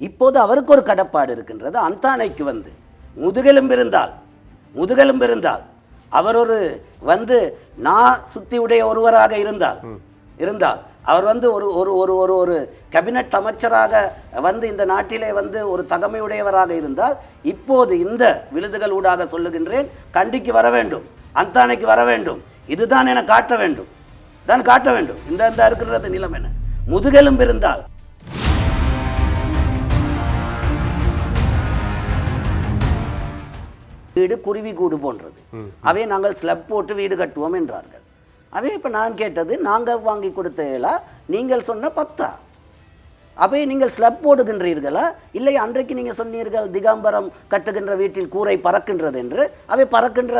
இப்போது அவருக்கு ஒரு கடப்பாடு இருக்கின்றது. அந்தானைக்கு வந்து முதுகெலும்பு இருந்தால் முதுகெலும்பு இருந்தால் அவர் ஒரு வந்து நான் சுத்தி உடைய ஒருவராக இருந்தால் இருந்தால் அவர் வந்து ஒரு ஒரு ஒரு ஒரு ஒரு கேபினட் அமைச்சராக வந்து இந்த நாட்டிலே வந்து ஒரு தகமையுடையவராக இருந்தால் இப்போது இந்த விருதுகள் ஊடாக சொல்லுகின்றேன் கண்டிக்கு வர வேண்டும் அந்தானைக்கு வர வேண்டும் இதுதான் என காட்ட வேண்டும் தான் காட்ட வேண்டும். இந்த இந்த இருக்கிறது நிலம் என முதுகெலும்பு இருந்தால் வீடு குருவி கூடு போன்றது. அவை நாங்கள் ஸ்லப் போட்டு வீடு கட்டுவோம் என்றார்கள். அதே இப்போ நான் கேட்டது நாங்கள் வாங்கி கொடுத்த நீங்கள் சொன்ன பத்தா? அவை நீங்கள் ஸ்லப் போடுகின்றீர்களா? இல்லை அன்றைக்கு நீங்கள் சொன்னீர்கள் திகாம்பரம் கட்டுகின்ற வீட்டில் கூரை பறக்கின்றது என்று. அவை பறக்கின்ற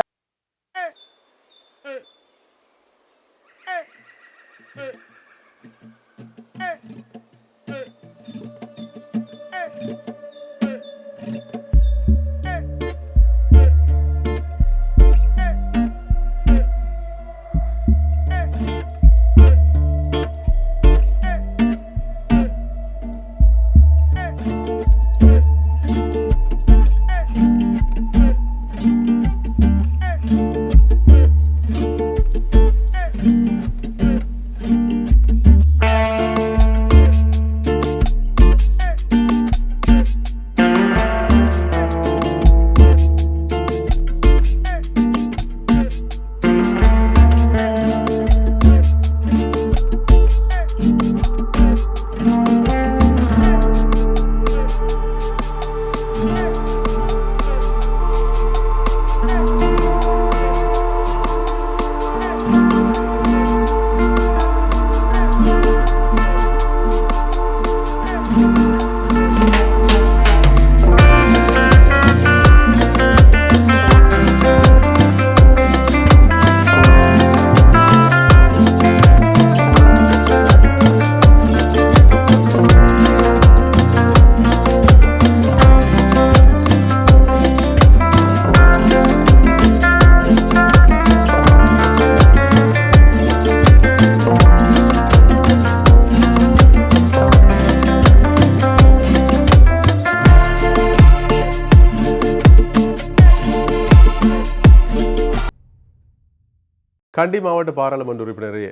கண்டி மாவட்ட பாராளுமன்ற உறுப்பினரே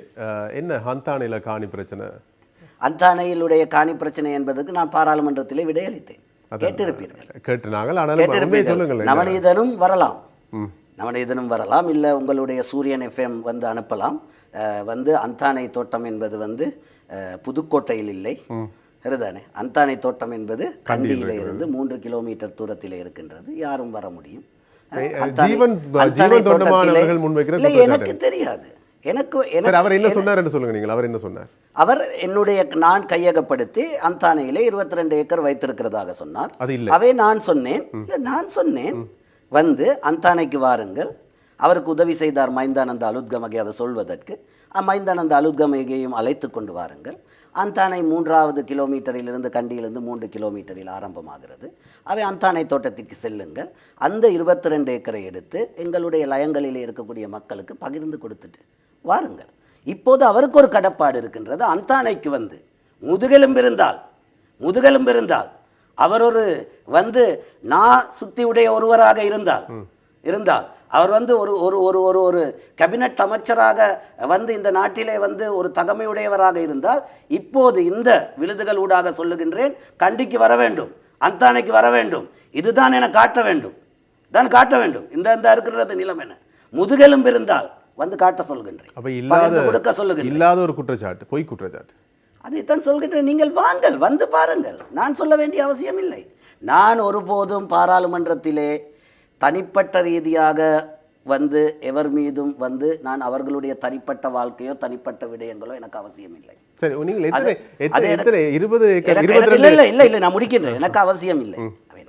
என்ன ஹந்தானில காணி பிரச்சனை? அந்தானையிலுடைய காணி பிரச்சனை என்பதற்கு நான் பாராளுமன்றத்திலே விடையளித்தேன். கேட்டிருப்பீர்கள். கேட்டு நாங்கள் ஆனாலும் உண்மையை கேட்டிருப்பீர்கள். சொல்லுங்கள் நவநீதனும் வரலாம். நவநீதனும் வரலாம். இல்லை உங்களுடைய சூரியன் எஃப்எம் வந்து அனுப்பலாம். வந்து அந்தானை தோட்டம் என்பது வந்து புதுக்கோட்டையில் இல்லை. சரிதானே? அந்தானை தோட்டம் என்பது கண்டியில இருந்து மூன்று கிலோமீட்டர் தூரத்தில் இருக்கின்றது. யாரும் வர முடியும். ஜீவன் அத்தானை ஜீவன் தோட்டத்திலே- தொண்டமானவர்கள் முன்வைக்கிற இல்லை குற்றச்சாட்டு எனக்கு தெரியாது. எனக்கு எனக்கு அவர் என்ன சொன்னார்னு சொல்லுங்க நீங்கள் அவர் என்ன சொன்னார்? அவர் என்னுடைய நான் கையகப்படுத்தி அந்தானையிலே இருபத்தி ரெண்டு ஏக்கர் வைத்திருக்கிறதாக சொன்னார். அவை நான் சொன்னேன். நான் சொன்னேன். வந்து அந்தானைக்கு வாருங்கள். அவருக்கு உதவி செய்தார் மைந்தானந்த அலுத்கமகை அதை சொல்வதற்கு. மைந்தானந்த அலுத்கமகையும் அழைத்து கொண்டு வாருங்கள். அந்தானை மூன்றாவது கிலோமீட்டரிலிருந்து கண்டியிலிருந்து மூன்று கிலோமீட்டரில் ஆரம்பமாகிறது. அவை அந்தானை தோட்டத்திற்கு செல்லுங்கள். அந்த இருபத்தி ரெண்டு ஏக்கரை எடுத்து எங்களுடைய லயங்களிலே இருக்கக்கூடிய மக்களுக்கு பகிர்ந்து கொடுத்துட்டு வாருங்கள். இப்போது அவருக்கு ஒரு கடப்பாடு இருக்கின்றது. அந்தானைக்கு வந்து முதுகெலும்பு இருந்தால் முதுகெலும்பு இருந்தால் அவர் ஒரு வந்து நான் சுத்தி உடைய ஒருவராக இருந்தால் இருந்தால் அவர் வந்து ஒரு ஒரு ஒரு ஒரு ஒரு கேபினட் அமைச்சராக வந்து இந்த நாட்டிலே வந்து ஒரு தகமையுடையவராக இருந்தால் இப்போது இந்த விருதுகள் ஊடாக சொல்லுகின்றேன் கண்டிக்கு வர வேண்டும் அந்தானைக்கு வர வேண்டும் இதுதான் என காட்ட வேண்டும் தான் காட்ட வேண்டும். இந்த இந்த இருக்கிறது நிலம் என முதுகெலும்பு இருந்தால் வந்து காட்ட சொல்கின்றேன் அப்ப இல்லாத கொடுக்க சொல்லுகின்றேன். இல்லாத ஒரு குற்றச்சாட்டு பொய் குற்றச்சாட்டு. அதைத்தான் சொல்கின்றேன் நீங்கள் வாங்கள் வந்து பாருங்கள் நான் சொல்ல வேண்டிய அவசியம் இல்லை. நான் ஒருபோதும் பாராளுமன்றத்திலே தனிப்பட்ட ரீதியாக வந்து எவர் மீதும் வந்து நான் அவர்களுடைய தனிப்பட்ட வாழ்க்கையோ தனிப்பட்ட விடயங்களோ எனக்கு அவசியம் இல்லை சரி நீங்கள் அது இல்லை இல்லை இல்லை நான் முடிக்கின்றேன். எனக்கு அவசியம் இல்லை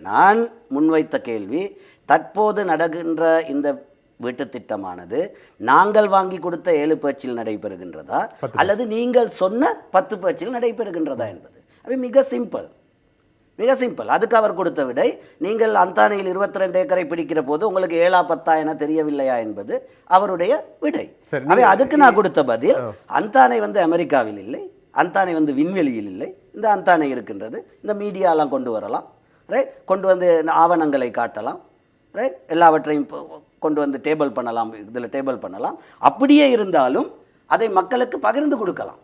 நான் முன்வைத்த கேள்வி தற்போது நடக்கின்ற இந்த வீட்டுத் திட்டமானது நாங்கள் வாங்கி கொடுத்த ஏழு பேச்சில் நடைபெறுகின்றதா? அல்லது நீங்கள் சொன்ன பத்து பேச்சில் நடைபெறுகின்றதா என்பது. அவை மிக சிம்பிள். மிக சிம்பிள். அதுக்கு அவர் கொடுத்த விடை நீங்கள் அந்தானையில் இருபத்தி ரெண்டு ஏக்கரை பிடிக்கிற போது உங்களுக்கு ஏழா பத்தா என தெரியவில்லையா என்பது அவருடைய விடை. அவை அதுக்கு நான் கொடுத்த பதில் அந்தானை வந்து அமெரிக்காவில் இல்லை அந்தானை வந்து விண்வெளியில் இல்லை இந்த அந்தானை இருக்கின்றது. இந்த மீடியாலாம் கொண்டு வரலாம் ரைட் கொண்டு வந்து ஆவணங்களை காட்டலாம் ரைட் எல்லாவற்றையும் கொண்டு வந்து டேபிள் பண்ணலாம் இதில் டேபிள் பண்ணலாம். அப்படியே இருந்தாலும் அதை மக்களுக்கு பகிர்ந்து கொடுக்கலாம்.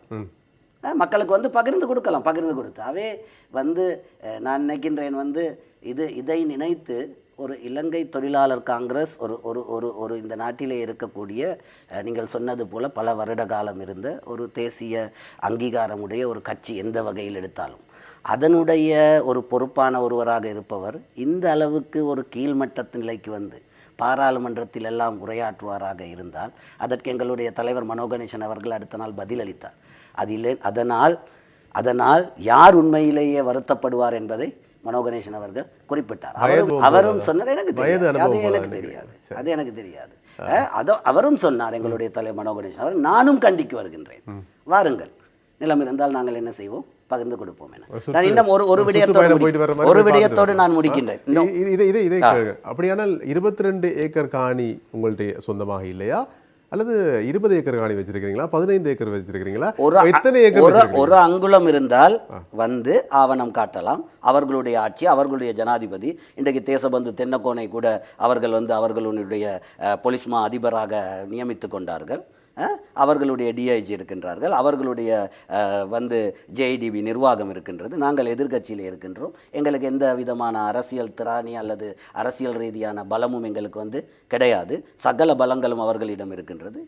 மக்களுக்கு வந்து பகிர்ந்து கொடுக்கலாம் பகிர்ந்து கொடுத்தாவே வந்து நான் நினைக்கின்றேன் வந்து இது இதை நினைத்து ஒரு இலங்கை தொழிலாளர் காங்கிரஸ் ஒரு ஒரு ஒரு ஒரு இந்த நாட்டிலே இருக்கக்கூடிய நீங்கள் சொன்னது போல் பல வருட காலம் இருந்த ஒரு தேசிய அங்கீகாரமுடைய ஒரு கட்சி எந்த வகையில் எடுத்தாலும். அதனுடைய ஒரு பொறுப்பான ஒருவராக இருப்பவர் இந்த அளவுக்கு ஒரு கீழ்மட்டத்து நிலைக்கு வந்து பாராளுமன்றத்தில் எல்லாம் உரையாற்றுவாராக இருந்தால் அதற்கு எங்களுடைய தலைவர் மனோகணேசன் அவர்கள் அடுத்த நாள் பதிலளித்தார். அதிலே அதனால் அதனால் யார் உண்மையிலேயே வருத்தப்படுவார் என்பதை மனோகணேசன் அவர்கள் குறிப்பிட்டார். அவரும் அவரும் சொன்னார் எனக்கு தெரியாது. அது எனக்கு தெரியாது. அது எனக்கு தெரியாது. அதோ அவரும் சொன்னார் எங்களுடைய தலைவர் மனோகணேசன் அவர் நானும் கண்டிக்கு வருகின்றேன். வாருங்கள். நிலம் இருந்தால் நாங்கள் என்ன செய்வோம்? பகிர்ந்து கொடுப்போம் என. நான் இன்னும் ஒரு ஒரு விடயத்தோடு ஒரு விடயத்தோடு நான் முடிக்கின்றேன். இதை இதை இதை அப்படியானால் இருபத்தி ரெண்டு ஏக்கர் காணி உங்கள்ட்ட சொந்தமாக இல்லையா? அல்லது இருபது ஏக்கர் காணி வச்சிருக்கீங்களா பதினைந்து ஏக்கர் வச்சிருக்கீங்களா ஒரு எத்தனை ஏக்கர் ஒரு அங்குலம் இருந்தால் வந்து ஆவணம் காட்டலாம். அவர்களுடைய ஆட்சி அவர்களுடைய ஜனாதிபதி. இன்றைக்கு தேசபந்து தென்னக்கோனை கூட அவர்கள் வந்து அவர்களுடைய பொலிஸ்மா அதிபராக நியமித்து கொண்டார்கள். அவர்களுடைய டிஐஜி இருக்கின்றார்கள். அவர்களுடைய வந்து ஜேஐடிபி நிர்வாகம் இருக்கின்றது. நாங்கள் எதிர்க்கட்சியில் இருக்கின்றோம். எங்களுக்கு எந்த விதமான அரசியல் திராணி அல்லது அரசியல் ரீதியான பலமும் எங்களுக்கு வந்து கிடையாது. சகல பலங்களும் அவர்களிடம் இருக்கின்றது.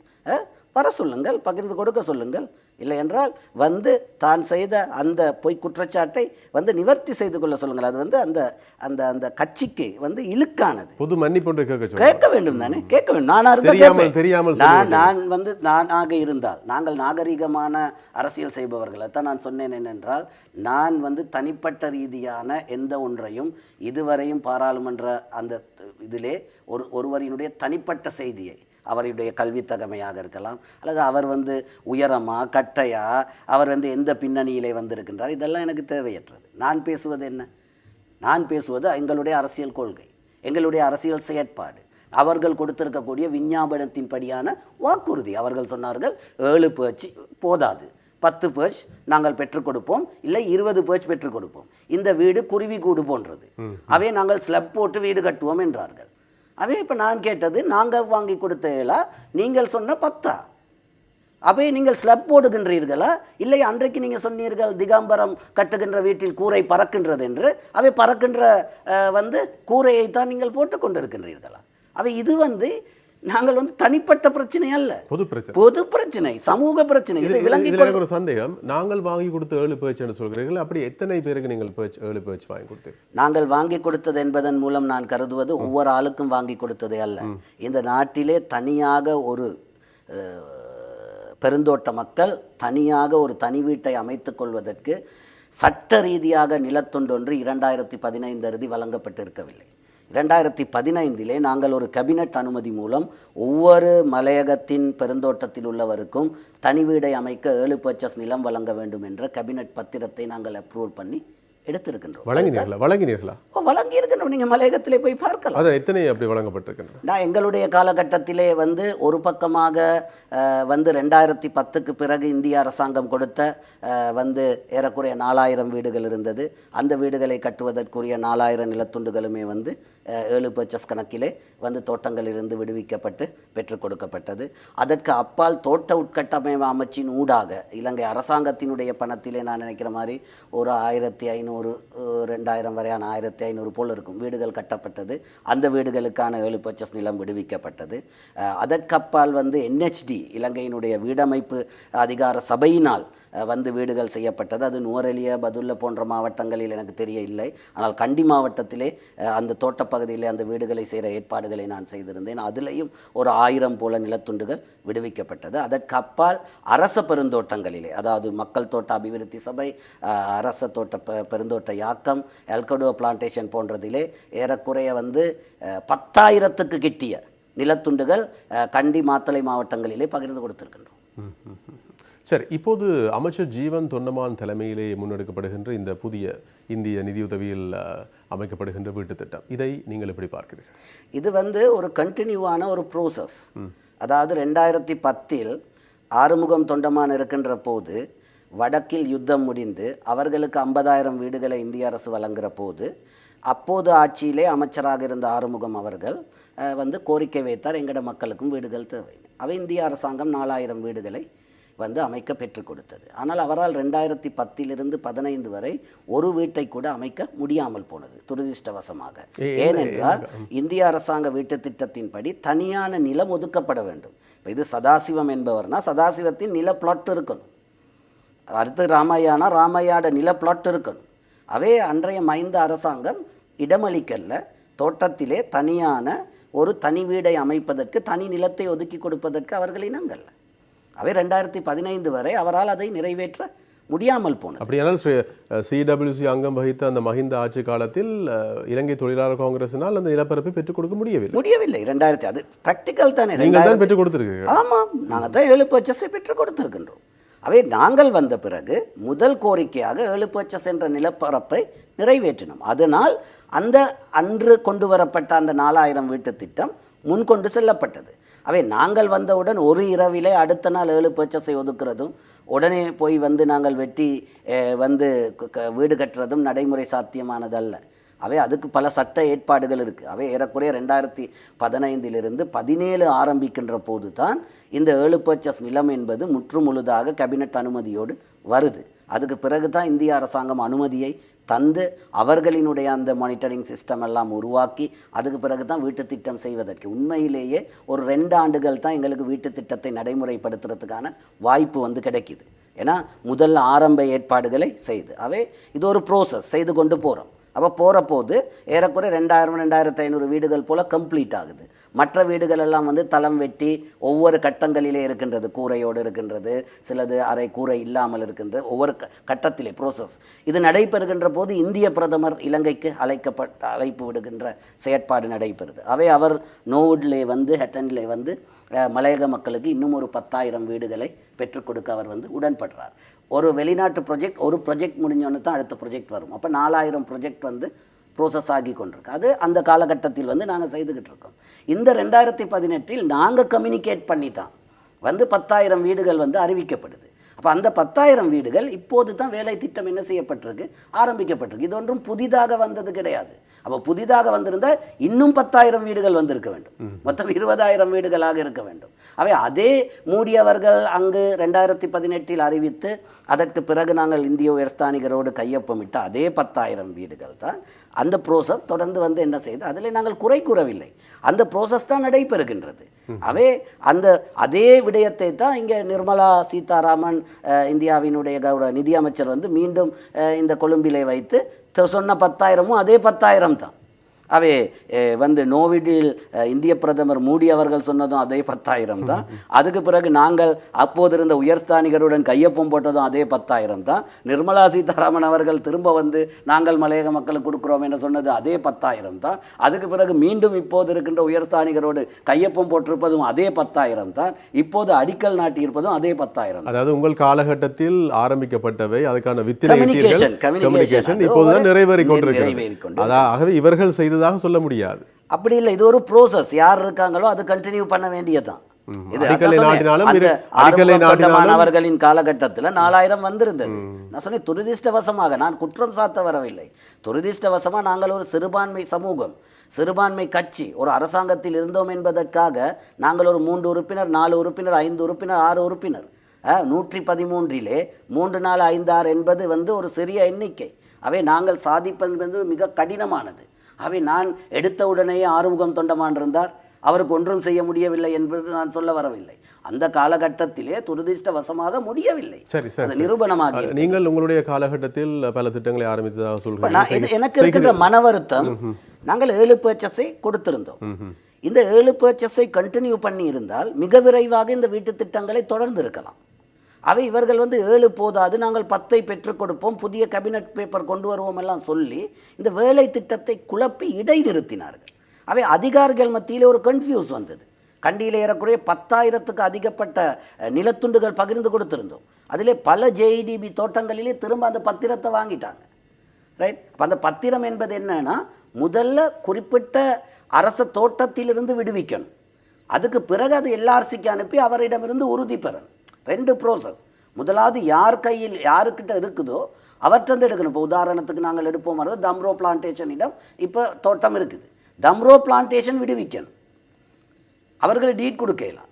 வர சொல்லுங்கள் பகிர்ந்து கொடுக்க சொல்லுங்கள். இல்லை என்றால் வந்து தான் செய்த அந்த பொய் குற்றச்சாட்டை வந்து நிவர்த்தி செய்து கொள்ள சொல்லுங்கள். அது வந்து அந்த அந்த அந்த கட்சிக்கு வந்து இழுக்கானது. பொது மன்னிப்பு கேட்க வேண்டும் தானே? கேட்க வேண்டும். நானா இருந்தா தெரியாமல், நான். நான் வந்து நானாக இருந்தால் நாங்கள் நாகரிகமான அரசியல் செய்பவர்கள் அதான் நான் சொன்னேன் என்னென்றால் நான் வந்து தனிப்பட்ட ரீதியான எந்த ஒன்றையும் இதுவரையும் பாராளுமன்ற அந்த இதிலே ஒரு ஒருவரினுடைய தனிப்பட்ட செய்தியை அவருடைய கல்வித் தகமையாக இருக்கலாம் அல்லது அவர் வந்து உயரமா கட்டையா அவர் வந்து எந்த பின்னணியிலே வந்திருக்கின்றார் இதெல்லாம் எனக்கு தேவையற்றது. நான் பேசுவது என்ன? நான் பேசுவது எங்களுடைய அரசியல் கொள்கை எங்களுடைய அரசியல் செயற்பாடு. அவர்கள் கொடுத்திருக்கக்கூடிய விஞ்ஞாபனத்தின்படியான வாக்குறுதி. அவர்கள் சொன்னார்கள் ஏழு பேச்சு போதாது. பத்து பேர்ச் நாங்கள் பெற்றுக் கொடுப்போம் இல்லை இருபது பேர்ச் பெற்றுக் கொடுப்போம். இந்த வீடு குருவி கூடு போன்றது. அவை நாங்கள் ஸ்லப் போட்டு வீடு கட்டுவோம் என்றார்கள். அதே இப்போ நான் கேட்டது நாங்கள் வாங்கி கொடுத்தீங்களா நீங்கள் சொன்ன பத்தா? அவை நீங்கள் ஸ்லப் போடுகின்றீர்களா? இல்லை அன்றைக்கு நீங்கள் சொன்னீர்கள் திகாம்பரம் கட்டுகின்ற வீட்டில் கூரை பறக்கின்றது என்று. அவை பறக்கின்ற வந்து வந்து கூரையைத்தான் நீங்கள் போட்டு கொண்டிருக்கின்றீர்களா? அவை இது வந்து நாங்கள் வந்து தனிப்பட்ட பிரச்சனை அல்ல. பொது பிரச்சனை. பொது பிரச்சனை சமூக பிரச்சனை. இது- எனக்கு ஒரு சந்தேகம். நாங்கள் வாங்கி கொடுத்த ஏழு பேச்சுன்னு சொல்கிறீர்கள். அப்படி எத்தனை பேருக்கு நீங்கள் பேச்சு ஏழு பேச்சு வாங்கி கொடுத்தீங்க நாங்கள் வாங்கி கொடுத்தது என்பதன் மூலம் நான் கருதுவது ஒவ்வொரு ஆளுக்கும் வாங்கி கொடுத்ததே அல்ல. இந்த நாட்டிலே தனியாக ஒரு பெருந்தோட்ட மக்கள் தனியாக ஒரு தனி வீட்டை அமைத்துக் கொள்வதற்கு சட்ட ரீதியாக நிலத்துண்டொன்று இரண்டாயிரத்தி பதினைந்து அறுதி வழங்கப்பட்டிருக்கவில்லை. ரெண்டாயிரத்தி பதினைந்திலே நாங்கள் ஒரு கபினட் அனுமதி மூலம் ஒவ்வொரு மலையகத்தின் பெருந்தோட்டத்தில் உள்ளவருக்கும் தனி வீடை அமைக்க ஏழு பர்ச்சஸ் நிலம் வழங்க வேண்டும் என்ற கபினட் பத்திரத்தை நாங்கள் அப்ரூவல் பண்ணி எடுத்திருக்கின்றோம். வழங்கினீர்களா? வழங்கினீர்களா? வழங்கி இருக்கணும் நீங்கள் மலையகத்திலே போய் பார்க்கலாம். அதான் எத்தனை அப்படி வழங்கப்பட்டிருக்கின்றன? நான் எங்களுடைய காலகட்டத்திலே வந்து ஒரு பக்கமாக வந்து ரெண்டாயிரத்தி பத்துக்கு பிறகு இந்திய அரசாங்கம் கொடுத்த வந்து ஏறக்குறைய நாலாயிரம் வீடுகள் இருந்தது. அந்த வீடுகளை கட்டுவதற்குரிய நாலாயிரம் நிலத்துண்டுகளுமே வந்து ஏழு பர்ச்சஸ் கணக்கிலே வந்து தோட்டங்களிலிருந்து விடுவிக்கப்பட்டு பெற்றுக் கொடுக்கப்பட்டது. அதற்கு அப்பால் தோட்ட உட்கட்டமைப்பு அமைச்சின் ஊடாக இலங்கை அரசாங்கத்தினுடைய பணத்திலே நான் நினைக்கிற மாதிரி ஒரு ஆயிரத்தி ஐநூறு ரெண்டாயிரம் வரையான ஆயிரத்தி ஐநூறு போல் இருக்கும். வீடுகள் கட்டப்பட்டது. அந்த வீடுகளுக்கான ஏழு பர்ச்சஸ் நிலம் விடுவிக்கப்பட்டது. அதற்கப்பால் வந்து என்ஹெச்டி இலங்கையினுடைய வீடமைப்பு அதிகார சபையினால் வந்து வீடுகள் செய்யப்பட்டது. அது நுவரெலிய பதுல்ல போன்ற மாவட்டங்களில் எனக்கு தெரிய இல்லை ஆனால் கண்டி மாவட்டத்திலே அந்த தோட்டப்பகுதியிலே அந்த வீடுகளை செய்கிற ஏற்பாடுகளை நான் செய்திருந்தேன். அதிலையும் ஒரு ஆயிரம் போல நிலத்துண்டுகள் விடுவிக்கப்பட்டது. அதற்கப்பால் அரச பெருந்தோட்டங்களிலே அதாவது மக்கள் தோட்ட அபிவிருத்தி சபை அரச தோட்ட பெ- பெருந்தோட்ட யாக்கம் எல்கடோ பிளான்டேஷன் போன்றதிலே ஏறக்குறைய வந்து பத்தாயிரத்துக்கு கிட்டிய நிலத்துண்டுகள் கண்டி மாத்தளை மாவட்டங்களிலே பகிர்ந்து கொடுத்திருக்கின்றோம். சரி இப்போது அமைச்சர் ஜீவன் தொண்டமான் தலைமையிலே முன்னெடுக்கப்படுகின்ற இந்த புதிய இந்திய நிதியுதவியில் அமைக்கப்படுகின்ற வீட்டுத் திட்டம் இதை நீங்கள் எப்படி பார்க்கிறீர்கள்? இது வந்து ஒரு கண்டினியூவான ஒரு ப்ரோசஸ் அதாவது ரெண்டாயிரத்தி பத்தில் ஆறுமுகம் தொண்டமான் இருக்கின்ற போது வடக்கில் யுத்தம் முடிந்து அவர்களுக்கு ஐம்பதாயிரம் வீடுகளை இந்திய அரசு வழங்குகிற போது அப்போது ஆட்சியிலே அமைச்சராக இருந்த ஆறுமுகம் அவர்கள் வந்து கோரிக்கை வைத்தார் எங்கட மக்களுக்கும் வீடுகள் தேவை. அவை இந்திய அரசாங்கம் நாலாயிரம் வீடுகளை வந்து அமைக்க பெற்றுக் கொடுத்தது. ஆனால் அவரால் ரெண்டாயிரத்தி பத்திலிருந்து பதினைந்து வரை ஒரு வீட்டை கூட அமைக்க முடியாமல் போனது துரதிர்ஷ்டவசமாக. ஏனென்றால் இந்திய அரசாங்க வீட்டு திட்டத்தின்படி தனியான நிலம் ஒதுக்கப்பட வேண்டும். இப்போ இது சதாசிவம் என்பவர்னா சதாசிவத்தின் நில பிளாட் இருக்கணும். அடுத்து ராமையானா ராமையாட நில பிளாட் இருக்கணும். அவே அன்றைய மைந்த அரசாங்கம் இடமளிக்கல்ல தோட்டத்திலே தனியான ஒரு தனி வீடை அமைப்பதற்கு தனி நிலத்தை ஒதுக்கி கொடுப்பதற்கு அவர்கள் இனங்கல்ல அவை ரெண்டாயிரத்தி பதினைந்து வரை அவரால் அதை நிறைவேற்ற முடியாமல் போனது. அப்படியானால் சிடபிள்யூசி அங்கம் வகித்த அந்த மஹிந்த ஆட்சி காலத்தில் இலங்கை தொழிலாளர் காங்கிரசினால் அந்த நிலப்பரப்பை பெற்றுக் கொடுக்க முடியவில்லை. முடியவில்லை. ரெண்டாயிரத்தி அது ப்ராக்டிக்கல் தானே. நீங்கள் தான் பெற்றுக் கொடுத்திருக்கீங்க ஆமாம். நாங்கள் தான் ஏழு பர்ச்சஸை பெற்றுக் கொடுத்திருக்கின்றோம். அவை நாங்கள் வந்த பிறகு முதல் கோரிக்கையாக எழுப்பச்ச சென்ற நிலப்பரப்பை நிறைவேற்றினோம். அதனால் அந்த அன்று கொண்டு வரப்பட்ட அந்த நாலாயிரம் வீட்டு திட்டம் முன்கொண்டு செல்லப்பட்டது. அவை நாங்கள் வந்தவுடன் ஒரு இரவிலே அடுத்த நாள் ஏழு பர்ச்சஸை ஒதுக்குறதும் உடனே போய் வந்து நாங்கள் வெட்டி வந்து க- வீடு கட்டுறதும் நடைமுறை சாத்தியமானதல்ல. அவை அதுக்கு பல சட்ட ஏற்பாடுகள் இருக்குது அவை ஏறக்குறைய ரெண்டாயிரத்தி பதினைந்திலிருந்து பதினேழு ஆரம்பிக்கின்ற போது தான் இந்த ஏழு பர்ச்சஸ் நிலம் என்பது முற்று முழுதாக கேபினட் அனுமதியோடு வருது. அதுக்கு பிறகு தான் இந்திய அரசாங்கம் அனுமதியை தந்து அவர்களினுடைய அந்த மானிட்டரிங் சிஸ்டம் எல்லாம் உருவாக்கி அதுக்கு பிறகு தான் வீட்டு திட்டம் செய்வதற்கு. உண்மையிலேயே ஒரு ரெண்டு ஆண்டுகள் தான் எங்களுக்கு வீட்டு திட்டத்தை நடைமுறைப்படுத்துறதுக்கான வாய்ப்பு வந்து கிடைக்கிது. ஏன்னா முதல் ஆரம்ப ஏற்பாடுகளை செய்து. அவை இது ஒரு ப்ரோசஸ் செய்து கொண்டு போகிறோம் அப்போ போகிற போது ஏறக்குறைய ரெண்டாயிரம் ரெண்டாயிரத்து ஐநூறு வீடுகள் போல் கம்ப்ளீட் ஆகுது. மற்ற வீடுகள் எல்லாம் வந்து தளம் வெட்டி ஒவ்வொரு கட்டங்களிலே இருக்கின்றது. கூரையோடு இருக்கின்றது சிலது அரை கூரை இல்லாமல் இருக்கின்றது. ஒவ்வொரு க- கட்டத்திலே ப்ரோசஸ் இது நடைபெறுகின்ற போது இந்திய பிரதமர் இலங்கைக்கு அழைக்கப்பட்ட அழைப்பு விடுகின்ற செயற்பாடு நடைபெறுது. அவை அவர் நோவுட்லே வந்து ஹெட்டன்லே வந்து மலையக மக்களுக்கு இன்னும் ஒரு பத்தாயிரம் வீடுகளை பெற்றுக் கொடுக்க அவர் வந்து உடன்படுறார். ஒரு வெளிநாட்டு ப்ரொஜெக்ட் ஒரு ப்ரொஜெக்ட் முடிஞ்சோன்னு தான் அடுத்த ப்ரொஜெக்ட் வரும். அப்போ நாலாயிரம் ப்ரொஜெக்ட் வந்து ப்ரோசஸ் ஆகி கொண்டிருக்கு. அது அந்த காலகட்டத்தில் வந்து நாங்கள் செய்துக்கிட்டு இருக்கோம். இந்த ரெண்டாயிரத்தி பதினெட்டில் நாங்கள் கம்யூனிகேட் பண்ணி தான் வந்து பத்தாயிரம் வீடுகள் வந்து அறிவிக்கப்படுது. அப்போ அந்த பத்தாயிரம் வீடுகள் இப்போது தான் வேலை திட்டம் என்ன செய்யப்பட்டிருக்கு? ஆரம்பிக்கப்பட்டிருக்கு. இது ஒன்றும் புதிதாக வந்தது கிடையாது. அப்போ புதிதாக வந்திருந்தால் இன்னும் பத்தாயிரம் வீடுகள் வந்திருக்க வேண்டும். மொத்தம் இருபதாயிரம் வீடுகளாக இருக்க வேண்டும். அவை அதே மூடியவர்கள் அங்கு ரெண்டாயிரத்தி பதினெட்டில் அறிவித்து அதற்கு பிறகு நாங்கள் இந்திய உயர்ஸ்தானிகரோடு கையொப்பமிட்ட அதே பத்தாயிரம் வீடுகள் தான் அந்த ப்ரோசஸ் தொடர்ந்து வந்து என்ன செய்யுது அதில் நாங்கள் குறை கூறவில்லை. அந்த ப்ரோசஸ் தான் நடைபெறுகின்றது. அவே அந்த அதே விடயத்தை தான் இங்கே நிர்மலா சீதாராமன் இந்தியாவினுடைய கௌரவ நிதியமைச்சர் வந்து மீண்டும் இந்த கொழும்பிலே வைத்து சொன்ன பத்தாயிரமும் அதே பத்தாயிரம் தான். அவே வந்து நோவிடில் இந்திய பிரதமர் மோடி அவர்கள் சொன்னதும் அதே பத்தாயிரம் தான். அதுக்கு பிறகு நாங்கள் அப்போது இருந்த உயர்ஸ்தானிகருடன் கையொப்பம் போட்டதும் அதே பத்தாயிரம் தான். நிர்மலா சீதாராமன் அவர்கள் திரும்ப வந்து நாங்கள் மலையக மக்களுக்கு கொடுக்குறோம் என்று சொன்னது அதே பத்தாயிரம் தான். அதுக்கு பிறகு மீண்டும் இப்போது இருக்கின்ற உயர்ஸ்தானிகரோடு கையொப்பம் போட்டிருப்பதும் அதே பத்தாயிரம் தான். இப்போது அடிக்கல் நாட்டியிருப்பதும் அதே பத்தாயிரம் அதாவது உங்கள் காலகட்டத்தில் ஆரம்பிக்கப்பட்டவை அதுக்கான அது இப்போதுதான் நிறைவேறிக் கொண்டிருக்கிறது. ஆகவே இவர்கள் செய்ததாக சொல்ல முடியாது. அப்படி இல்லை இது ஒரு ப்ரோசஸ் யார் இருக்காங்களோ அது கண்டினியூ பண்ண வேண்டியதுதான். அவர்களின் காலகட்டத்தில் நாலாயிரம் வந்திருந்தது. நான் சொன்னேன் துரதிர்ஷ்டவசமாக நான் குற்றம் சாத்த வரவில்லை. துரதிர்ஷ்டவசமாக நாங்கள் ஒரு சிறுபான்மை சமூகம் சிறுபான்மை கட்சி ஒரு அரசாங்கத்தில் இருந்தோம் என்பதற்காக நாங்கள் ஒரு மூன்று உறுப்பினர் நாலு உறுப்பினர் ஐந்து உறுப்பினர் ஆறு உறுப்பினர். நூற்றி பதிமூன்றிலே மூன்று நாலு ஐந்து ஆறு என்பது வந்து ஒரு சிறிய எண்ணிக்கை. அவை நாங்கள் சாதிப்பது வந்து மிக கடினமானது. அவை நான் எடுத்த உடனேயே ஆறுமுகம் தொண்டமான் இருந்தார் அவருக்கு ஒன்றும் செய்ய முடியவில்லை என்பது நான் சொல்ல வரவில்லை. அந்த காலகட்டத்திலே துரதிர்ஷ்டவசமாக முடியவில்லை. சரி அது. நிரூபணமாகி நீங்கள் உங்களுடைய காலகட்டத்தில் பல திட்டங்களை ஆரம்பித்ததாக சொல்கிறீர்கள். எனக்கு இருக்கின்ற மன வருத்தம் நாங்கள் ஏழு பர்ச்சஸை கொடுத்திருந்தோம். இந்த ஏழு பர்ச்சஸை கண்டினியூ பண்ணி இருந்தால் மிக விரைவாக இந்த வீட்டு திட்டங்களை தொடர்ந்து இருக்கலாம் அவை இவர்கள் வந்து ஏழு போதாது நாங்கள் பத்தை பெற்றுக் கொடுப்போம் புதிய கேபினட் பேப்பர் கொண்டு வருவோம் எல்லாம் சொல்லி இந்த வேலை திட்டத்தை குழப்பி இடைநிறுத்தினார்கள். அவை அதிகாரிகள் மத்தியில் ஒரு கன்ஃபியூஸ் வந்தது. கண்டியில் ஏறக்குறைய பத்தாயிரத்துக்கு அதிகப்பட்ட நிலத்துண்டுகள் பகிர்ந்து கொடுத்துருந்தோம். அதிலே பல ஜேஇடிபி தோட்டங்களிலே திரும்ப அந்த பத்திரத்தை வாங்கிட்டாங்க. ரைட் அப்போ அந்த பத்திரம் என்பது என்னன்னா முதல்ல குறிப்பிட்ட அரச தோட்டத்திலிருந்து விடுவிக்கணும். அதுக்கு பிறகு அது எல்ஆர்சிக்கு அனுப்பி அவரிடமிருந்து உறுதி பெறணும். ரெண்டு ப்ரோசஸ் முதலாவது யார் கையில் யாருக்கிட்ட இருக்குதோ அவர்கிட்ட எடுக்கணும். இப்போ உதாரணத்துக்கு நாங்கள் எடுப்போம். வரது தம்ரோ பிளான்டேஷனிடம் இப்போ தோட்டம் இருக்குது. தம்ரோ பிளான்டேஷன் விடுவிக்கணும். அவர்கள் டீட் கொடுக்கலாம்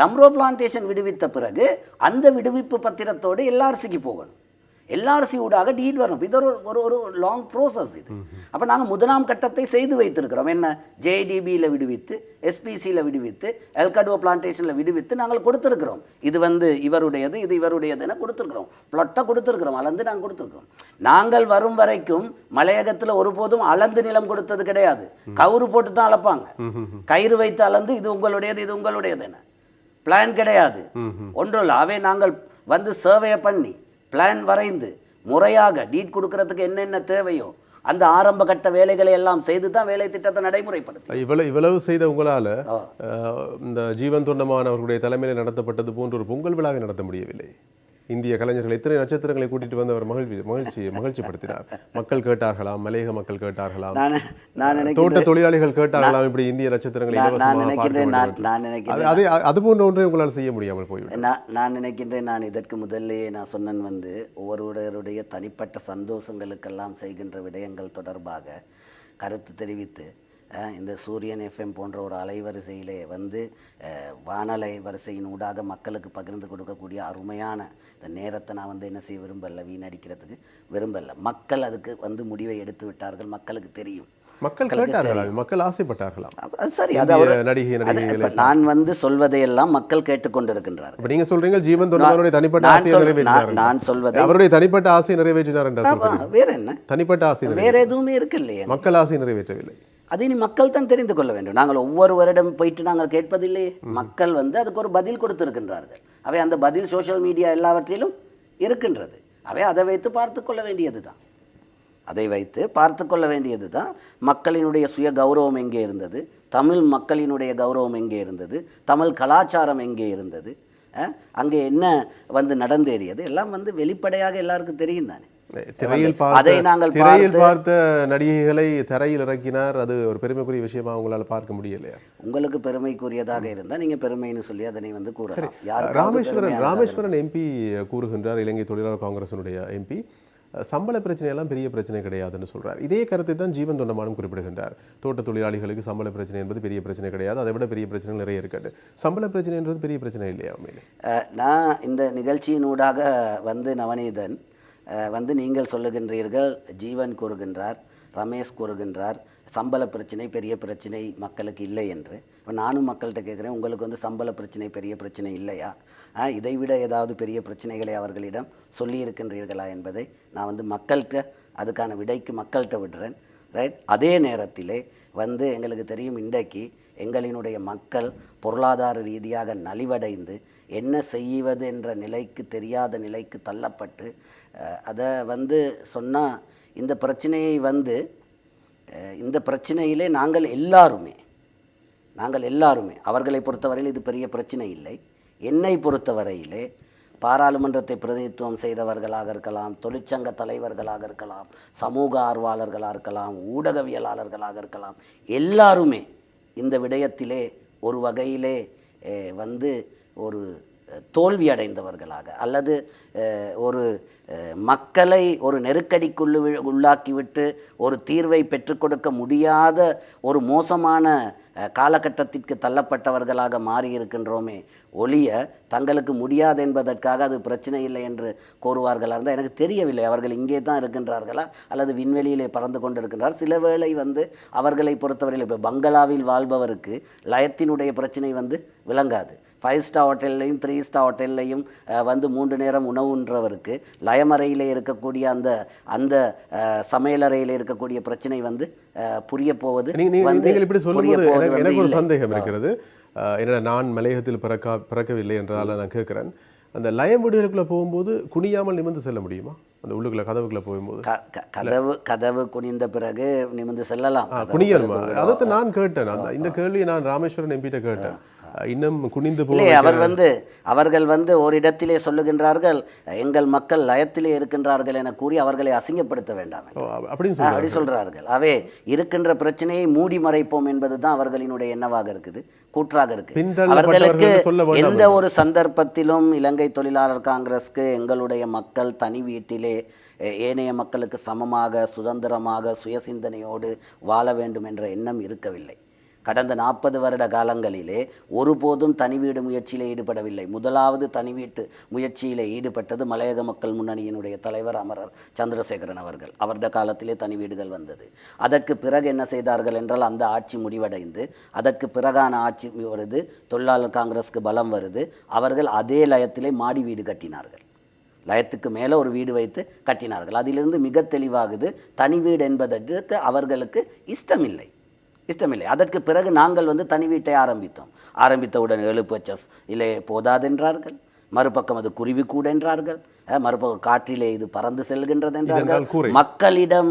தம்ரோ பிளான்டேஷன் விடுவித்த பிறகு அந்த விடுவிப்பு பத்திரத்தோடு எல்ஆர்சிக்கு போகணும். எல்ஆர்சி ஊடாக டீட் வரணும். இது ஒரு ஒரு ஒரு லாங் ப்ரோசஸ் இது. அப்போ நாங்கள் முதலாம் கட்டத்தை செய்து வைத்திருக்கிறோம். என்ன? ஜேடிபியில் விடுவித்து எஸ்பிசியில் விடுவித்து எல்கடோ பிளான்டேஷனில் விடுவித்து நாங்கள் கொடுத்துருக்குறோம். இது வந்து இவருடையது இது இவருடையதுன்னு கொடுத்துருக்குறோம். ப்ளொட்டை கொடுத்துருக்குறோம். அளந்து நாங்கள் கொடுத்துருக்குறோம். நாங்கள் வரும் வரைக்கும் மலையகத்தில் ஒருபோதும் அளந்து நிலம் கொடுத்தது கிடையாது. கவுரு போட்டு தான் அளப்பாங்க. கயிறு வைத்து அளந்து இது உங்களுடையது இது உங்களுடையதுன்னு பிளான் கிடையாது. ஒன்றும் அவை நாங்கள் வந்து சர்வே பண்ணி பிளான் வரைந்து முறையாக டீட் கொடுக்கறதுக்கு என்னென்ன தேவையோ அந்த ஆரம்ப கட்ட வேலைகளை எல்லாம் செய்து தான் வேலை திட்டத்தை நடைமுறைப்படுத்தி. இவ்வளவு இவ்வளவு செய்த உங்களால இந்த ஜீவன் தொண்டமான் அவர்களுடைய தலைமையில் நடத்தப்பட்டது போன்ற ஒரு பொங்கல் விழாவை நடத்த முடியவில்லை. இந்திய கலைஞர்கள் எத்தனை நட்சத்திரங்களை கூட்டிட்டு வந்து அவர் மகிழ்ச்சி மகிழ்ச்சி மகிழ்ச்சிப்படுத்தினார். மக்கள் கேட்டார்களாம் மலையக மக்கள் கேட்டார்களாம் தோட்ட தொழிலாளிகள் கேட்டார்களாம் இப்படி இந்திய நட்சத்திரங்களை நான் நினைக்கிறேன் அது அது போன்ற ஒன்றை உங்களால் செய்ய முடியாமல் போய்விடும் நான் நான் நினைக்கின்றேன் நான் இதற்கு முதல்லே நான் சொன்னேன் வந்து ஒவ்வொருவருடைய தனிப்பட்ட சந்தோஷங்களுக்கெல்லாம் செய்கின்ற விடயங்கள் தொடர்பாக கருத்து தெரிவித்து இந்த சூரியன் எஃப்எம் போன்ற ஒரு அலைவரிசையிலே வந்து வானலை வரிசையின் ஊடாக மக்களுக்கு பகிர்ந்து கொடுக்கக்கூடிய அருமையான இந்த நேரத்தை நான் வந்து என்ன செய்ய விரும்பல வீணடிக்கிறதுக்கு விரும்பல. மக்கள் அதுக்கு வந்து முடிவை எடுத்து விட்டார்கள் மக்களுக்கு தெரியும். மக்கள் மக்கள் ஆசைப்பட்டார்களாம் சரி அது இந்திய அவர் நடிகை நான் வந்து சொல்வதையெல்லாம் மக்கள் கேட்டுக்கொண்டிருக்கின்றார்கள். இப்ப நீங்க சொல்றீங்க ஜீவன் தொண்டமானுடைய தனிப்பட்ட ஆசையை நிறைவேற்றினார் நான் சொல்வதை அவருடைய தனிப்பட்ட ஆசையை நிறைவேற்றினார் என்ற வேற என்ன? தனிப்பட்ட ஆசை வேற எதுவுமே இருக்கு இல்லையே மக்கள் ஆசை நிறைவேற்றவில்லை. அதை இனி மக்கள் தான் தெரிந்து கொள்ள வேண்டும். நாங்கள் ஒவ்வொருவரிடம் போயிட்டு நாங்கள் கேட்பதில்லையே மக்கள் வந்து அதுக்கு ஒரு பதில் கொடுத்திருக்கின்றார்கள். அவை அந்த பதில் சோஷியல் மீடியா எல்லாவற்றிலும் இருக்கின்றது. அவை அதை வைத்து பார்த்து கொள்ள வேண்டியது தான் அதை வைத்து பார்த்து கொள்ள வேண்டியது தான் மக்களினுடைய சுய கௌரவம் எங்கே இருந்தது? தமிழ் மக்களினுடைய கௌரவம் எங்கே இருந்தது? தமிழ் கலாச்சாரம் எங்கே இருந்தது? அங்கே என்ன வந்து நடந்தேறியது? எல்லாம் வந்து வெளிப்படையாக எல்லாருக்கும் தெரியும் தானே. திரையில் அதை நாங்கள் திரையில் பார்த்த நடிகைகளை தரையில் இறக்கினார். அது ஒரு பெருமைக்குரிய விஷயமா உங்களால பார்க்க முடியலையா? உங்களுக்கு பெருமைக்குரியதாக இருந்தால் நீங்கள் பெருமைன்னு சொல்லி அதனை வந்து கூறலாம். ராமேஸ்வரன் ராமேஸ்வரன் எம்பி கூறுகின்றார் இலங்கை தொழிலாளர் காங்கிரசினுடைய எம்பி சம்பள பிரச்சனையெல்லாம் பெரிய பிரச்சனை கிடையாதுன்னு சொல்றார். இதே கருத்தை தான் ஜீவன் தொண்டமானும் குறிப்பிடுகின்றார். தோட்ட தொழிலாளிகளுக்கு சம்பள பிரச்சனை என்பது பெரிய பிரச்சனை கிடையாது. அதை விட பெரிய பிரச்சனைகள் நிறைய இருக்காது. சம்பள பிரச்சனைன்றது பெரிய பிரச்சனை இல்லையா நான் இந்த நிகழ்ச்சியினூடாக வந்து நவநீதன் வந்து நீங்கள் சொல்லுகின்றீர்கள் ஜீவன் கூறுகின்றார் ரமேஷ் கூறுகின்றார் சம்பள பிரச்சனை பெரிய பிரச்சனை மக்களுக்கு இல்லை என்று. இப்போ நானும் மக்கள்கிட்ட கேட்குறேன் உங்களுக்கு வந்து சம்பள பிரச்சனை பெரிய பிரச்சனை இல்லையா? இதைவிட ஏதாவது பெரிய பிரச்சனைகளை அவர்களிடம் சொல்லியிருக்கின்றீர்களா என்பதை நான் வந்து மக்கள்கிட்ட அதுக்கான விடைக்கு மக்கள்கிட்ட விடுறேன். ரைட் அதே நேரத்திலே வந்து எங்களுக்கு தெரியும் இன்றைக்கு எங்களினுடைய மக்கள் பொருளாதார ரீதியாக நலிவடைந்து என்ன செய்வது என்ற நிலைக்கு தெரியாத நிலைக்கு தள்ளப்பட்டு அதை வந்து சொன்னால் இந்த பிரச்சனையை வந்து இந்த பிரச்சனையிலே நாங்கள் எல்லாருமே நாங்கள் எல்லாருமே அவர்களை பொறுத்தவரையில் இது பெரிய பிரச்சனை இல்லை. என்னை பொறுத்தவரையிலே பாராளுமன்றத்தை பிரதிநிதித்துவம் செய்தவர்களாக இருக்கலாம் தொழிற்சங்க தலைவர்களாக இருக்கலாம் சமூக ஆர்வலர்களாக இருக்கலாம் ஊடகவியலாளர்களாக இருக்கலாம் எல்லாருமே இந்த விடயத்திலே ஒரு வகையிலே வந்து ஒரு தோல்வி அடைந்தவர்களாக அல்லது ஒரு மக்களை ஒரு நெருக்கடிக்குள்ளு உள்ளாக்கிவிட்டு ஒரு தீர்வை பெற்றுக் கொடுக்க முடியாத ஒரு மோசமான காலகட்டத்திற்கு தள்ளப்பட்டவர்களாக மாறி இருக்கின்றோமே ஒழிய தங்களுக்கு முடியாது என்பதற்காக அது பிரச்சனை இல்லை என்று கோருவார்களாக இருந்தால் எனக்கு தெரியவில்லை. அவர்கள் இங்கே தான் இருக்கின்றார்களா? அல்லது விண்வெளியிலே பறந்து கொண்டிருக்கின்றார். சில வேளை வந்து அவர்களை பொறுத்தவரையில் இப்போ பங்களாவில் வாழ்பவருக்கு லயத்தினுடைய பிரச்சனை வந்து விளங்காது. ஃபைவ் ஸ்டார் ஹோட்டல்லையும் த்ரீ ஸ்டார் ஹோட்டல்லையும் வந்து மூன்று நேரம் உணவுன்றவருக்கு லயமறையிலே இருக்கக்கூடிய அந்த அந்த சமையலறையில் இருக்கக்கூடிய பிரச்சனை வந்து புரிய போவது நீங்கள் இப்படி சொல்லும்போது எனக்கு ஒரு. சந்தேகம் இருக்கிறது. என்னடா நான் மலையகத்தில் பிறக்கா பிறக்கவில்லை என்றதால நான் கேட்கிறேன். அந்த லயம் வீடுகளுக்குள்ள போகும்போது குனியாமல் நிமிர்ந்து செல்ல முடியுமா? அந்த உள்ளுக்குள்ள கதவுக்குள்ள போகும்போது? கதவு கதவு குனிந்த பிறகு நிமிர்ந்து செல்லலாம். விடும். அதைத்தான் நான் கேட்டேன். அந்த இந்த கேள்வியை நான் ராமேஸ்வரன் எம்பிட்ட கேட்டேன். இன்னும் குனிந்து போக அவர் வந்து அவர்கள் வந்து ஓரிடத்திலே சொல்லுகின்றார்கள் எங்கள் மக்கள் லயத்திலே இருக்கின்றார்கள் என கூறி அவர்களை அசிங்கப்படுத்த வேண்டாம் அப்படின்னு அப்படி சொல்றார்கள். அவே இருக்கின்ற பிரச்சனையை மூடி மறைப்போம் என்பதுதான் அவர்களினுடைய எண்ணமாக இருக்குது கூற்றாக இருக்கு அவர்களுக்கு எந்த ஒரு சந்தர்ப்பத்திலும் இலங்கை தொழிலாளர் காங்கிரஸ்க்கு எங்களுடைய மக்கள் தனி வீட்டிலே ஏனைய மக்களுக்கு சமமாக சுதந்திரமாக சுயசிந்தனையோடு வாழ வேண்டும் என்ற எண்ணம் இருக்கவில்லை. கடந்த நாற்பது வருட காலங்களிலே ஒருபோதும் தனி வீடு முயற்சியிலே ஈடுபடவில்லை. முதலாவது தனி வீட்டு முயற்சியிலே ஈடுபட்டது மலையக மக்கள் முன்னணியினுடைய தலைவர் அமரர் சந்திரசேகரன் அவர்கள். அவருடைய காலத்திலே தனி வீடுகள் வந்தது. அதற்கு பிறகு என்ன செய்தார்கள் என்றால் அந்த ஆட்சி முடிவடைந்து அதற்கு பிறகான ஆட்சி வருது தொழிலாளர் காங்கிரஸ்க்கு பலம் வருது. அவர்கள் அதே லயத்திலே மாடி வீடு கட்டினார்கள். லயத்துக்கு மேலே ஒரு வீடு வைத்து கட்டினார்கள். அதிலிருந்து மிக தெளிவாகுது தனி வீடு என்பதற்கு அவர்களுக்கு இஷ்டமில்லை. இஷ்டமில்லை. அதற்கு பிறகு நாங்கள் வந்து தனி வீட்டை ஆரம்பித்தோம். ஆரம்பித்தவுடன் ஏழு பச்சஸ் இல்லை போதாதென்றார்கள். மறுபக்கம் அது குருவி கூட என்றார்கள். மறுபக்கம் காற்றிலே இது பறந்து செல்கின்றது என்றார்கள். மக்களிடம்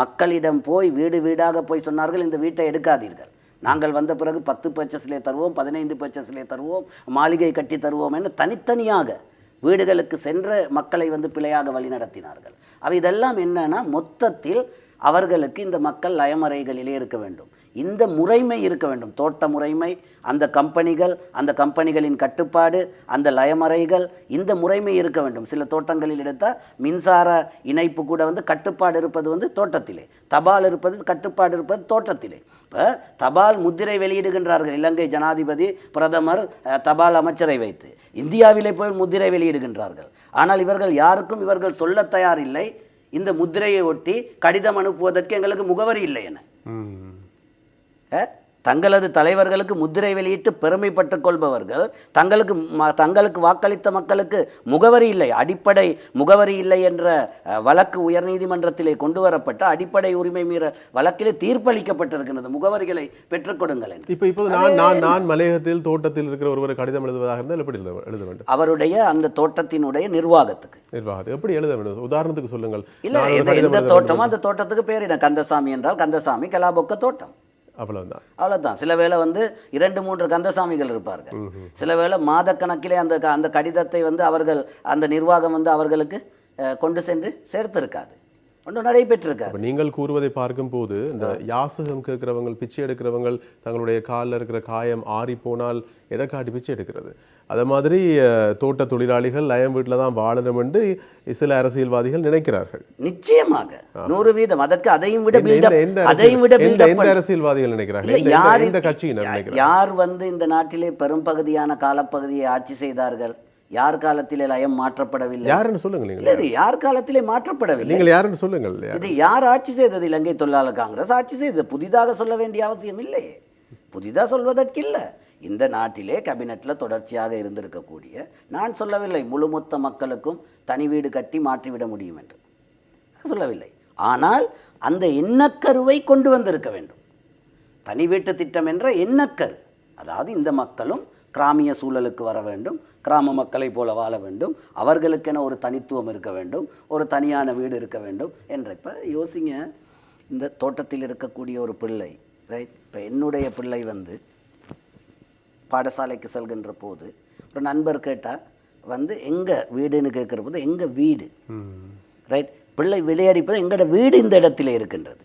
மக்களிடம் போய் வீடு வீடாக போய் சொன்னார்கள் இந்த வீட்டை எடுக்காதீர்கள். நாங்கள் வந்த பிறகு பத்து பர்ச்சஸ்லே தருவோம் பதினைந்து பர்ச்சஸ்லே தருவோம் மாளிகை கட்டி தருவோம் என்று தனித்தனியாக வீடுகளுக்கு சென்ற மக்களை வந்து பிழையாக வழிநடத்தினார்கள். அவ இதெல்லாம் என்னன்னா மொத்தத்தில் அவர்களுக்கு இந்த மக்கள் லயமறைகளிலே இருக்க வேண்டும். இந்த முறைமை இருக்க வேண்டும். தோட்ட முறைமை அந்த கம்பெனிகள் அந்த கம்பெனிகளின் கட்டுப்பாடு அந்த லயமறைகள் இந்த முறைமை இருக்க வேண்டும். சில தோட்டங்களில் எடுத்தால் மின்சார இணைப்பு கூட வந்து கட்டுப்பாடு இருப்பது வந்து தோட்டத்திலே. தபால் இருப்பது கட்டுப்பாடு இருப்பது தோட்டத்திலே. இப்போ தபால் முத்திரை வெளியிடுகின்றார்கள். இலங்கை ஜனாதிபதி பிரதமர் தபால் அமைச்சரை வைத்து. இந்தியாவிலே போய் முத்திரை வெளியிடுகின்றார்கள். ஆனால் இவர்கள் யாருக்கும் இவர்கள் சொல்லத் தயாரில்லை. இந்த முத்திரையை ஒட்டி கடிதம் அனுப்புவதற்கு எங்களுக்கு முகவரி இல்லை என தங்களது தலைவர்களுக்கு முத்திரை வெளியிட்டு பெருமைப்பட்டுக் கொள்பவர்கள் தங்களுக்கு தங்களுக்கு வாக்களித்த மக்களுக்கு முகவரி இல்லை அடிப்படை முகவரி இல்லை என்ற வழக்கு உயர்நீதிமன்றத்திலே கொண்டு வரப்பட்ட அடிப்படை உரிமை மீற வழக்கிலே தீர்ப்பளிக்கப்பட்டிருக்கிறது முகவரிகளை பெற்றுக் கொடுங்கள் என்று. இப்போ இப்போது நான் நான் மலையகத்தில் தோட்டத்தில் இருக்கிற ஒருவர் கடிதம் எழுதுவதாக இருந்தால் எப்படி எழுத வேண்டும்? அவருடைய அந்த தோட்டத்தினுடைய நிர்வாகத்துக்கு. நிர்வாகத்தை எப்படி எழுத வேண்டும்? உதாரணத்துக்கு சொல்லுங்கள். இல்லை எந்த தோட்டமோ. அந்த தோட்டத்துக்கு பேரிட. கந்தசாமி என்றால் கந்தசாமி கலாபொக்க தோட்டம். அவ்வளோதான் அவ்வளோதான் சில வேளை வந்து இரண்டு மூன்று கந்தசாமிகள் இருப்பார்கள். சில வேளை மாதக்கணக்கிலே அந்த க- அந்த கடிதத்தை வந்து அவர்கள் அந்த நிர்வாகம் வந்து அவர்களுக்கு கொண்டு சென்று சேர்த்திருக்காது. ஒன்றும் நடைபெற்றிருக்காது. அப்ப நீங்கள் கூறுவதை பார்க்கும்போது இந்த யாசகம் கேட்கிறவங்க பிச்சை எடுக்கிறவங்க தங்களுடைய காலில் இருக்கிற காயம் ஆறி போனால் எதை காட்டி பிச்சை எடுக்கிறது? அதே மாதிரி தோட்ட தொழிலாளிகள் லயம் வீட்டில் தான் வாழணும் என்று சில அரசியல்வாதிகள் நினைக்கிறார்கள். நிச்சயமாக. நூறு வீதம். அதற்கு அதையும் விட அதையும் விட எந்த அரசியல்வாதிகள் நினைக்கிறார்கள். யார் இந்த- கட்சியினர் யார் வந்து இந்த நாட்டிலே பெரும்பகுதியான காலப்பகுதியை ஆட்சி செய்தார்கள்? யார் காலத்திலே லயம் மாற்றப்படவில்லை? யாருன்னு சொல்லுங்க இல்லை நீங்கள் இது யார் காலத்திலே மாற்றப்படவில்லை? நீங்கள் யாருன்னு சொல்லுங்கள் இது யார் ஆட்சி செய்தது? இலங்கை தொழிலாளர் காங்கிரஸ் ஆட்சி செய்தது? புதிதாக சொல்ல வேண்டிய அவசியம் இல்லையே புதிதாக சொல்வதற்கு இல்லை இந்த நாட்டிலே கேபினெட்டில் தொடர்ச்சியாக இருந்திருக்கக்கூடிய நான் சொல்லவில்லை முழுமொத்த மக்களுக்கும் தனி வீடு கட்டி மாற்றிவிட முடியும் என்று. சொல்லவில்லை. ஆனால் அந்த எண்ணக்கருவை கொண்டு வந்திருக்க வேண்டும். தனி வீட்டு திட்டம் என்ற எண்ணக்கரு அதாவது இந்த மக்களும் கிராமிய சூழலுக்கு வர வேண்டும். கிராம மக்களைப் போல வாழ வேண்டும். அவர்களுக்கென ஒரு தனித்துவம் இருக்க வேண்டும். ஒரு தனியான வீடு இருக்க வேண்டும். என்ற இப்போ யோசிங்க. இந்த தோட்டத்தில் இருக்கக்கூடிய ஒரு பிள்ளை ரைட் இப்போ என்னுடைய பிள்ளை வந்து பாடசாலைக்கு செல்கின்ற போது ஒரு நண்பர் கேட்டால் வந்து எங்கே வீடுன்னு கேட்குற போது எங்கே வீடு? ரைட் பிள்ளை விளையாடிப்பது எங்களோட வீடு இந்த இடத்திலே இருக்கின்றது.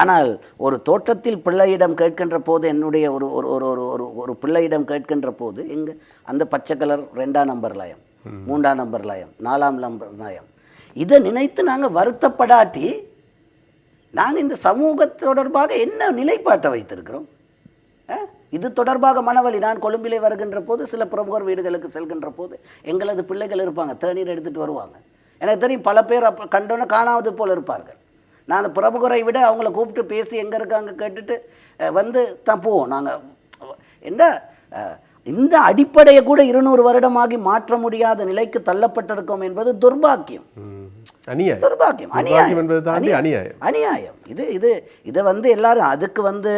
ஆனால் ஒரு தோட்டத்தில் பிள்ளையிடம் கேட்கின்ற போது என்னுடைய ஒரு ஒரு ஒரு ஒரு ஒரு ஒரு பிள்ளையிடம் கேட்கின்ற போது எங்க அந்த பச்சை கலர் ரெண்டாம் நம்பர் லயம் மூன்றாம் நம்பர் லயம் நாலாம் நம்பர் லயம். இதை நினைத்து நாங்கள் வருத்தப்படாட்டி நாங்கள் இந்த சமூக தொடர்பாக என்ன நிலைப்பாட்டை வைத்திருக்கிறோம்? இது தொடர்பாக மனவழி நான் கொழும்பிலே வருகின்ற போது சில பிரமுகர் வீடுகளுக்கு செல்கின்ற போது எங்களது பிள்ளைகள் இருப்பாங்க தேநீர் எடுத்துகிட்டு வருவாங்க. எனக்கு தெரியும் பல பேர் அப்போ கண்டோன்னு காணாவது போல் இருப்பார்கள். நான் அந்த பிரமுகரை விட அவங்கள கூப்பிட்டு பேசி எங்கே இருக்காங்க கேட்டுட்டு வந்து தான் போவோம். நாங்கள் என்ன இந்த அடிப்படையை கூட இருநூறு வருடமாகி மாற்ற முடியாத நிலைக்கு தள்ளப்பட்டிருக்கோம் என்பது துர்பாக்கியம். துர்பாக்கியம். அநியாயம். அநியாயம். அநியாயம். இது இது இதை வந்து எல்லாரும் அதுக்கு வந்து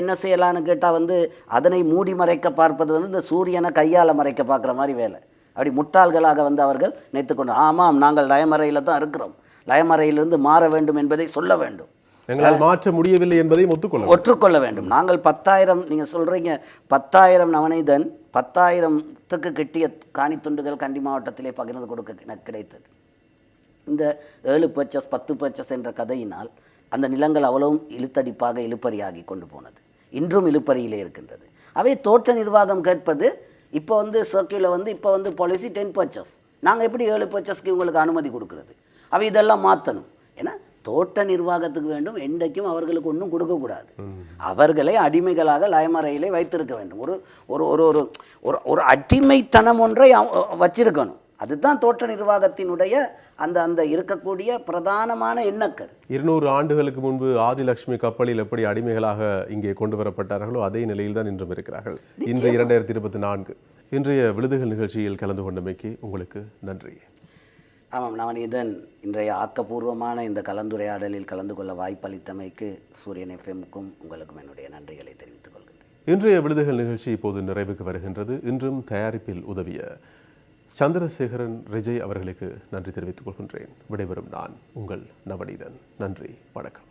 என்ன செய்யலான்னு கேட்டால் வந்து அதனை மூடி மறைக்க பார்ப்பது வந்து இந்த சூரியனை கையால் மறைக்க பார்க்குற மாதிரி வேலை. அப்படி முட்டாள்களாக வந்து அவர்கள் நினைத்துக்கொண்டு ஆமாம் நாங்கள் லயமறையில் தான் இருக்கிறோம். லயமறையிலிருந்து மாற வேண்டும் என்பதை சொல்ல வேண்டும். எங்களால் மாற்ற முடியவில்லை என்பதையும் ஒத்துக்கொள்ள. ஒற்றுக்கொள்ள வேண்டும். நாங்கள் பத்தாயிரம் நீங்கள் சொல்கிறீங்க பத்தாயிரம் நவநீதன் பத்தாயிரத்துக்கு கிட்டிய காணி துண்டுகள் கண்டி மாவட்டத்திலே பகிர்ந்து கொடுக்க எனக்கு கிடைத்தது. இந்த ஏழு பர்ச்சஸ் பத்து பர்ச்சஸ் என்ற கதையினால் அந்த நிலங்கள் அவ்வளவும் இழுத்தடிப்பாக இழுப்பறியாகி கொண்டு போனது. இன்றும் இழுப்பறியிலே இருக்கின்றது. அவை தோட்ட நிர்வாகம் கேட்பது இப்போ வந்து சர்க்கிளில் வந்து இப்போ வந்து பாலிசி டென் பர்ச்சஸ் நாங்கள் எப்படி ஏழு பர்ச்சஸ்க்கு உங்களுக்கு அனுமதி கொடுக்குறது? அவள் இதெல்லாம் மாற்றணும் ஏன்னா தோட்ட நிர்வாகத்துக்கு வேண்டும் என்றைக்கும் அவர்களுக்கு ஒன்றும் கொடுக்கக்கூடாது அவர்களை அடிமைகளாக லயமறையிலே வைத்திருக்க வேண்டும். ஒரு ஒரு ஒரு ஒரு ஒரு ஒரு அடிமைத்தனம் ஒன்றை வச்சிருக்கணும். அதுதான் தோட்ட நிர்வாகத்தினுடைய அந்த அந்த இருக்கக்கூடிய பிரதானமான எண்ணக்கரு. இருநூறு ஆண்டுகளுக்கு முன்பு ஆதிலட்சுமி கப்பலில் எப்படி அடிமைகளாக இங்கே கொண்டு வரப்பட்டார்களோ அதே நிலையில் தான் இன்றும் இருக்கிறார்கள். இன்று இரண்டாயிரத்தி இருபத்தி நான்கு. இன்றைய விழுதுகள் நிகழ்ச்சியில் கலந்து கொண்டமைக்கு உங்களுக்கு நன்றி. ஆமாம் நவநீதன் இன்றைய ஆக்கப்பூர்வமான இந்த கலந்துரையாடலில் கலந்து கொள்ள வாய்ப்பளித்தமைக்கு சூரியன் எஃப்எம்க்கும் உங்களுக்கும் என்னுடைய நன்றிகளை தெரிவித்துக் கொள்கின்றேன். இன்றைய விழுதுகள் நிகழ்ச்சி இப்போது நிறைவுக்கு வருகின்றது. இன்றும் தயாரிப்பில் உதவிய சந்திரசேகரன் ரிஜய் அவர்களுக்கு நன்றி தெரிவித்துக் கொள்கின்றேன். விடைபெறும் நான் உங்கள் நவநீதன். நன்றி வணக்கம்.